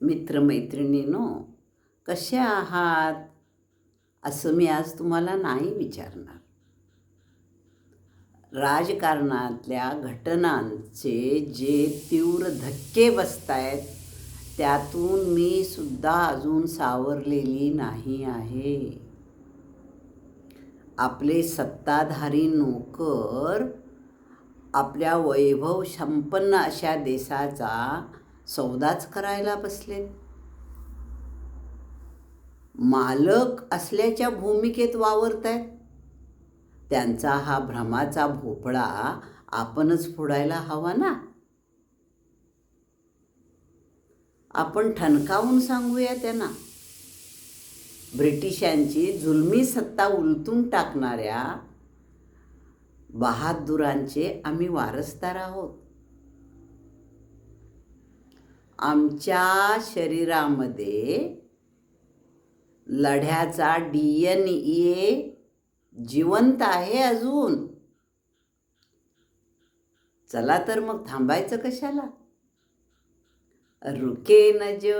मित्रमैत्रिणीनो कसे आहात? असं मी आज तुम्हाला नाही विचारणार. राजकारणातल्या घटनांचे जे तीव्र धक्के बसत आहेत त्यातून मी सुद्धा अजून सावरलेली नाही आहे. आपले सत्ताधारी नोकर आपल्या वैभव संपन्न अशा देशाचा सौदाच करायला बसले. मालक असल्याच्या भूमिकेत वावरत आहेत त्यांचा हा भ्रमाचा भोपळा आपणच फोडायला हवा ना? आपण ठणकावून सांगूया त्यांना. ब्रिटिशांची जुलमी सत्ता उलटून टाकणाऱ्या बहादुरांचे आम्ही वारसदार आहोत. आमच्या शरीरामध्ये लढ्याचा डी एन ए जिवंत आहे अजून. चला तर मग थांबायचं कशाला? रुके न जो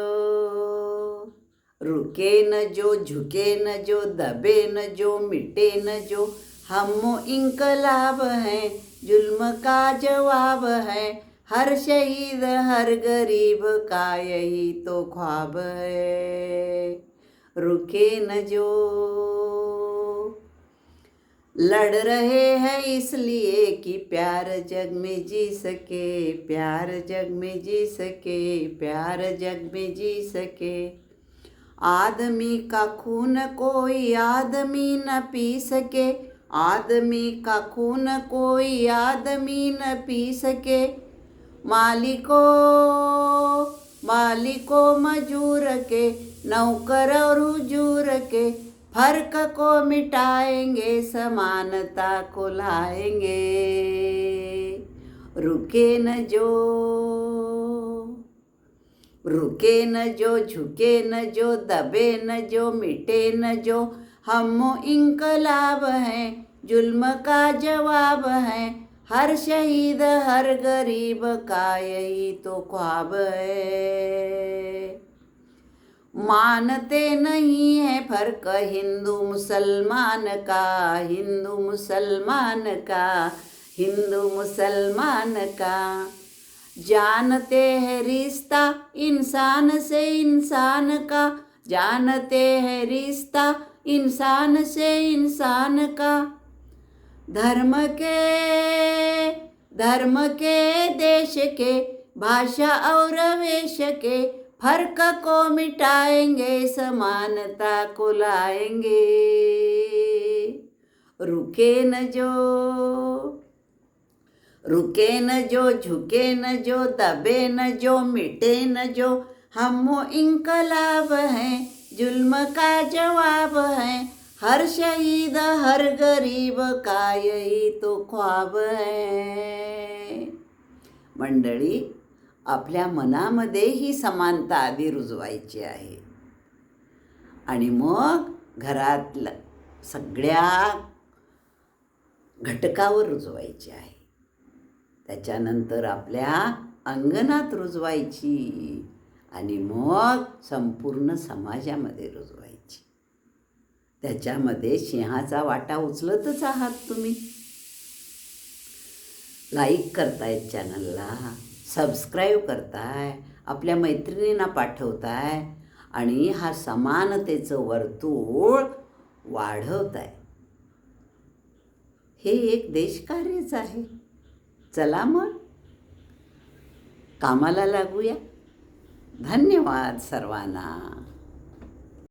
रुके न जो झुके न जो दबे न जो मिटे न जो हम इनकलाब है जुल्म का जवाब है। हर शहीद, हर गरीब का यही तो ख्वाब है। रुके न जो। लड़ रहे हैं इसलिए कि प्यार जग में जी सके, प्यार जग में जी सके, प्यार जग में जी सके। आदमी का खून कोई आदमी न पी सके, आदमी का खून कोई आदमी न पी सके। मालिको मालिको मजूर के, नौकर और हुजूर के, फ़र्क को मिटाएँगे, समानता को लाएँगे। रुके न जो, रुके न जो, झुके न जो, दबे न जो, मिटे न जो, हम इनकलाब हैं, जुल्म का जवाब है हर शहीद हर गरीब का यही तो ख्वाब है। मानते नहीं है फर्क हिंदू मुसलमान का हिंदू मुसलमान का हिंदू मुसलमान का। जानते हैं रिश्ता इंसान से इंसान का जानते हैं रिश्ता इंसान से इंसान का। धर्म के धर्म के देश के, भाषा और वेश के फ़र्क को मिटाएँगे, समानता को लाएँगे। रुके न जो, रुके न जो, झुके न जो, दबे न जो, मिटे न जो, हम इनकलाब हैं, जुल्म का जवाब है हर शहीद हर गरीब कायही तो ख्वाब मंडळी आपल्या मनामध्ये ही समानता आधी रुजवायची आहे. आणि मग घरातलं सगळ्या घटकावर रुजवायची आहे. त्याच्यानंतर आपल्या अंगणात रुजवायची आणि मग संपूर्ण समाजामध्ये रुजवायची. त्याच्यामध्ये सिंहाचा वाटा उचलतच आहात तुम्ही. लाईक करतायत चॅनलला सबस्क्राईब करताय आपल्या मैत्रिणींना पाठवताय आणि हा समानतेचं वर्तुळ वाढवताय. हे एक देशकार्यच आहे. चला मग. कामाला लागूया. धन्यवाद सर्वांना.